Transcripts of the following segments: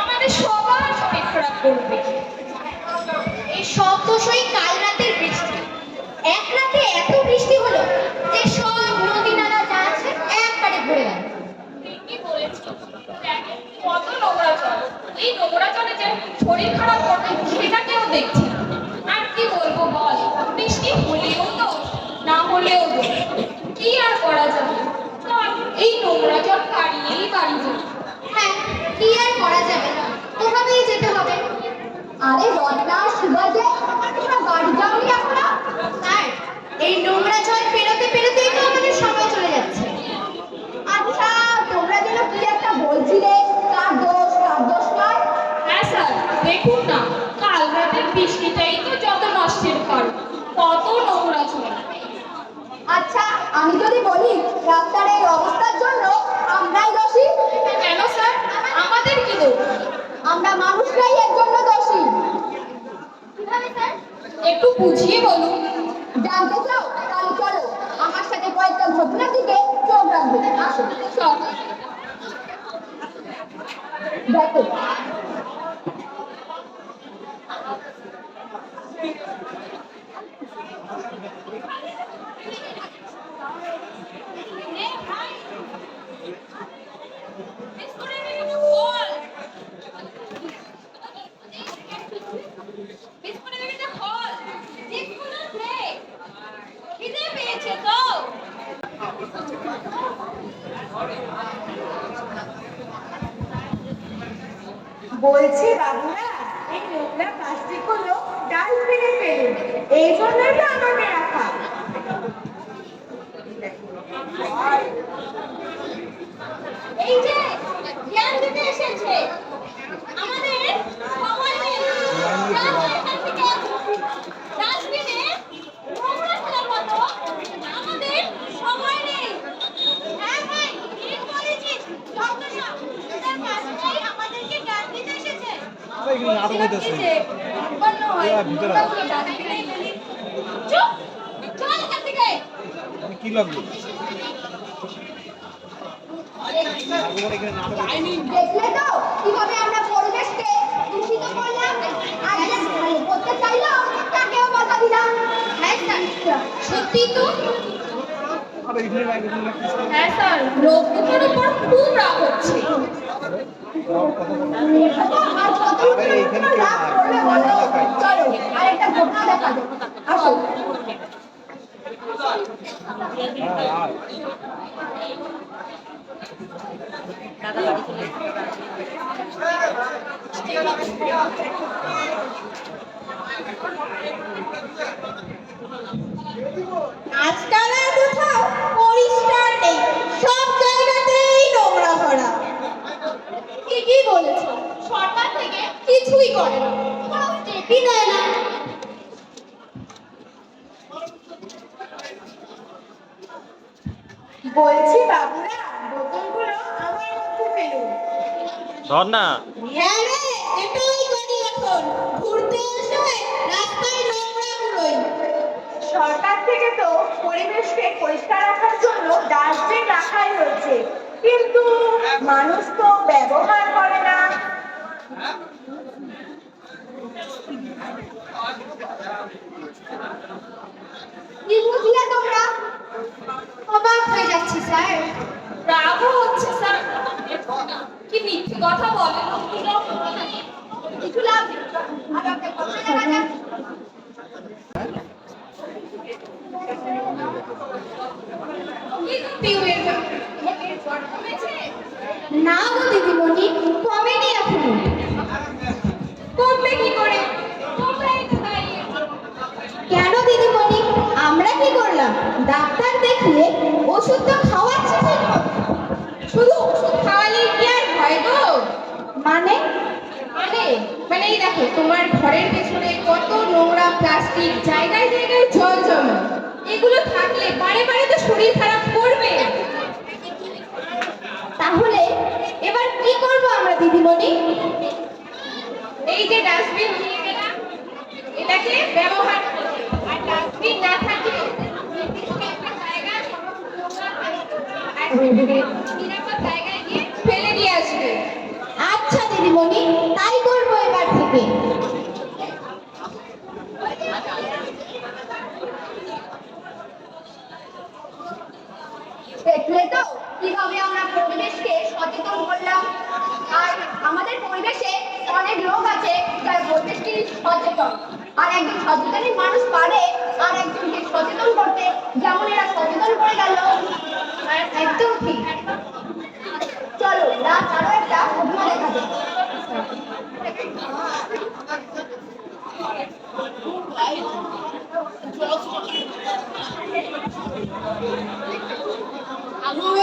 আমাদের সবার এই সব দোষই কাল রাতের বৃষ্টি। এক রাতে এত বৃষ্টি হলো যে সব নদী নালা যা আছে একবারে ভরে গেল ঠিকই বলেছি দেখ কত নোংরা জল এই নোংরা জলে যে শরীর খারাপ করবে সেটা কেউ আর কি বলব বল, বৃষ্টি হলেও তো, না হলেও দোষ কি আর করা যাবে? এই নোংরা জল কাড়িয়েই বাড়ি যাই হ্যাঁ কি আর করা যাবে? ওভাবেই যেতে হবে। আরে রত্না সুবাজে তোমরা বাড়ি যাওনি এখনও? স্যার এই নোংরা জল পেরোতে পেরোতেই তো আমাদের সময় চলে যাচ্ছে আচ্ছা তোমরা যেন কি একটা বলছিলে কার দোষ কার দোষ নয় হ্যাঁ স্যার দেখুন না কাল রাতের বৃষ্টিটাই তো যত নষ্টের কারণ কত নোংরা জল আচ্ছা আমি যদি বলি রাস্তার এই অবস্থার জন্য আমরাই দোষী কেন স্যার আমাদের কি দোষ আমরা মানুষরাই এর জন্য দোষী। একটু বুঝিয়ে বলুন। জানতে চাও? তাহলে চলো। আমার সাথে কয়েকটা ঘটনার দিকে চোখ রাখবে। আসো চল। দেখো। বলছি বাবুরা, এই নোংরা প্লাস্টিকগুলো ডাস্টবিনে ফেলুন। এই জন্যই তো আমাকে রাখা। এই যে, জ্ঞান দিতে এসেছে আমাদের সময় নেই যাও এখান থেকে ডাস্টবিনে নোংরা ফেলার মতো আমাদের সময় নেই হ্যাঁ ভাই ঠিক বলেছিস যত সব এদের মাস্টারই আমাদেরকে জ্ঞান দিতে এসেছে নাটক হইতেছে। ভিতরে এখান কি এখানে হইতেছে। দেখলে তো কীভাবে আমরা পরিবেশকে দূষিত করলাম আর যে ভালো করতে চাইলো তাকেও বাধা দিলাম। হ্যাঁ স্যার। সত্যি তো? এখানে এখানে। হ্যাঁ স্যার। লোকগুলোর উপর খুব রাগ হচ্ছে। আর কত আরে এইখানে কেউ রাগ নাই। করবে বলো? চলো আরেকটা ঘটনা দেখা যাক আসো হ্যাঁ, আয়। আজকাল আর কোথাও পরিষ্কার নেই সব জায়গাতেই নোংরা ভরা ঠিকই বলেছ সরকার থেকে কিছুই করে না কোনো স্টেপই নেয় না বলছি বাবুরা বোতলগুলো আমার মধ্যে ফেলুন। ধর না হ্যাঁ রে এটাই করি এখন। ঘুরতে এসে রাস্তায় নোংরাগুলোই সরকার থেকে তো পরিবেশকে পরিষ্কার রাখার জন্য ডাস্টবিন রাখাই হয়েছে কিন্তু মানুষ তো ব্যবহার করে না। কি বুঝলে তোমরা অবাক হয়ে যাচ্ছি, স্যার। রাগও হচ্ছে, স্যার। কি মিথ্যে কথা বলে? কিছু লাভ কমেছে না গো দিদিমণি কমেনি এখনও কমবে কি করে তোমরাই তো দাঁড়িয়ে কেন দিদিমণি আমরা কি করলাম ডাক্তার দেখলে ওষুধ তো খাওয়াচ্ছি ঠিক। শুধু ওষুধ খাওয়ালেই কি আর হয় গো? মানে? মানে? মানে এই দেখো, তোমার ঘরের পেছনে কত নোংরা প্লাস্টিক, জায়গায় জায়গায় জল জমা। এগুলো থাকলে বারে বারে তো শরীর খারাপ করবে। তাহলে এবার কি করব আমরা, দিদিমণি? এই যে ডাস্টবিন আচ্ছা দিদিমণি, তাই করব এবার থেকে। কীভাবে আমরা পরিবেশকে সচেতন করলাম। আর আমাদের পরিবেশে অনেক লোক আছে সচেতন। আর একজন সচেতনই মানুষ পারে, আর একজনকে সচেতন করতে যেমন এরা সচেতন করে গেল একদম ঠিক চলো রাত আরও একটা অভিনয় দেখা যাক কীভাবে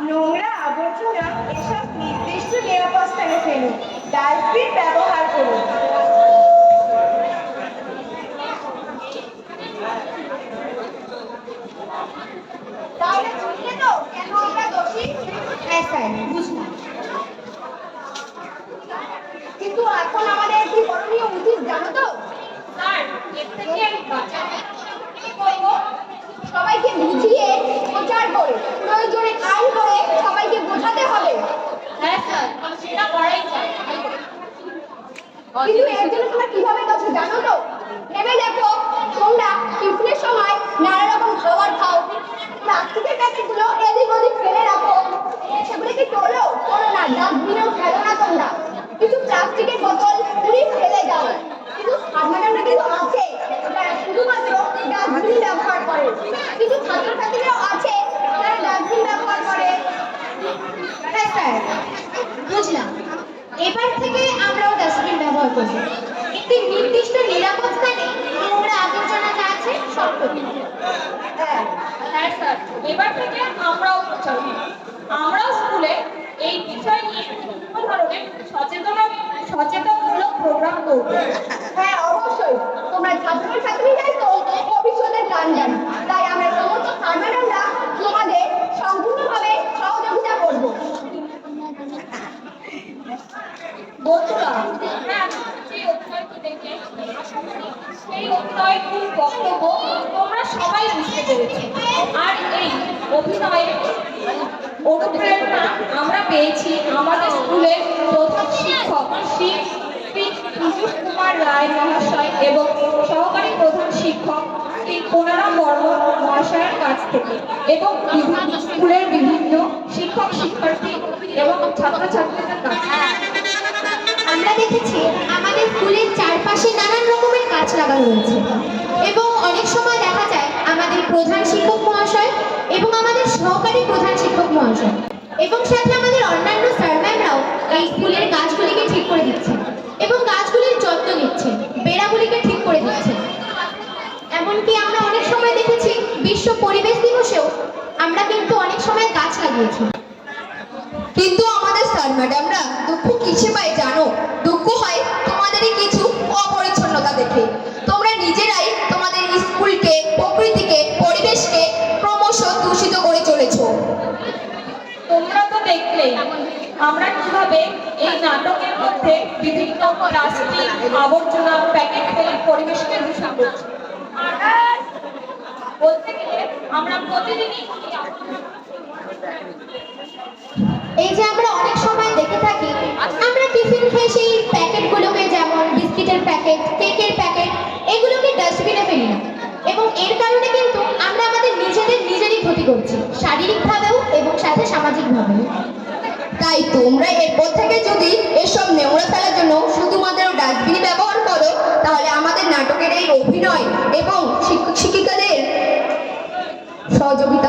নোংরা আবর্জনা এসব নির্দিষ্ট নিরাপদ স্থানে ফেলুন। ডাস্টবিন ব্যবহার করুন। তাহলে বুঝলে তো কেন আমরা দোষী? হ্যাঁ স্যার বুঝলাম। কিন্তু এখন আমাদের কি করণীয় উচিত জানো তো? স্যার এর থেকে বাঁচাতে কি করব। সবাইকে বুঝিয়ে প্রচার করে প্রয়োজনে আইন করে সবাইকে বোঝাতে হবে হ্যাঁ স্যার সেটা করাই যায় কিন্তু এর জন্য তোমরা কীভাবে করছ জানো তো? ভেবে দেখো, তোমরা টিফিনের সময় নানা রকম খাবার খাও। প্লাস্টিকের প্যাকেটগুলো এদিক ওদিক ফেলে রাখো। সেগুলো কি তোলো তোলো না, ডাস্টবিনেও ফেলো না তোমরা। কিছু প্লাস্টিকের বোতল পুরি ফেলে দাও। কিন্তু সাধারণরা কিন্তু আছে শুধুমাত্র ডাস্টবিন ব্যবহার করে। কিছু ছাত্রছাত্রীরাও আছে, যারা ডাস্টবিন ব্যবহার করে। হ্যাঁ স্যার বুঝলাম এবার থেকে আমরাও করব একটি নির্দিষ্ট নিরাপদ স্থানে নোংরা আবর্জনা যা আছে সব হ্যাঁ হ্যাঁ স্যার। এবার থেকে আমরাও প্রচার আমরাও স্কুলে এই বিষয় নিয়ে বিভিন্ন ধরনের সচেতন সচেতনমূলক প্রোগ্রাম করব হ্যাঁ অবশ্যই তোমরা ছাত্রছাত্রীরাই তো ভবিষ্যতের গান তাই আমরা সমস্ত সাধারণরা তোমাদের সম্পূর্ণভাবে সহযোগিতা করব বন্ধুরা হ্যাঁ যে অভিনয়টি দেখে আশা করি সেই অভিনয়ের মূল বক্তব্য তোমরা সবাই বুঝতে পেরেছ। আর এই অভিনয়ের অনুপ্রেরণা আমরা পেয়েছি আমাদের স্কুলের প্রধান শিক্ষক শ্রী পীযুষ কুমার রায় মহাশয় এবং সহকারী প্রধান শিক্ষক শ্রী কোনারাম বর্মন মহাশয়ের কাছ থেকে এবং বিভিন্ন স্কুলের বিভিন্ন শিক্ষক, শিক্ষার্থী এবং ছাত্রছাত্রীদের কাছ আমরা দেখেছি আমাদের স্কুলের চারপাশে নানান রকমের গাছ লাগানো হয়েছে এবং অনেক সময় দেখা যায় আমাদের প্রধান শিক্ষক মহাশয় এবং আমাদের সহকারী প্রধান শিক্ষক মহাশয়। এবং সাথে আমাদের অন্যান্য আমরা কীভাবে এই নাটকের মধ্যে বিভিন্ন প্লাস্টিক আবর্জনা প্যাকেট ফেলে পরিবেশকে দূষণ করছি? বলতে গেলে আমরা প্রতিদিনই এই যে আমরা অনেক সময় দেখে থাকি, আমরা টিফিন খেয়ে সেই প্যাকেটগুলোকে যেমন বিস্কিটের প্যাকেট, কেকের প্যাকেট, এগুলোকে ডাস্টবিনে ফেলি না। এবং এর কারণে কিন্তু আমরা আমাদের নিজেদের নিজেরই ক্ষতি করছি, শারীরিকভাবেও এবং সাথে সামাজিকভাবেও। তাই তোমরা এরপর থেকে যদি এসব নেওড়া ফেলার জন্য শুধুমাত্র ডাস্টবিন ব্যবহার করো, তাহলে আমাদের নাটকের এই অভিনয় এবং শিক্ষক শিক্ষিকাদের সহযোগিতা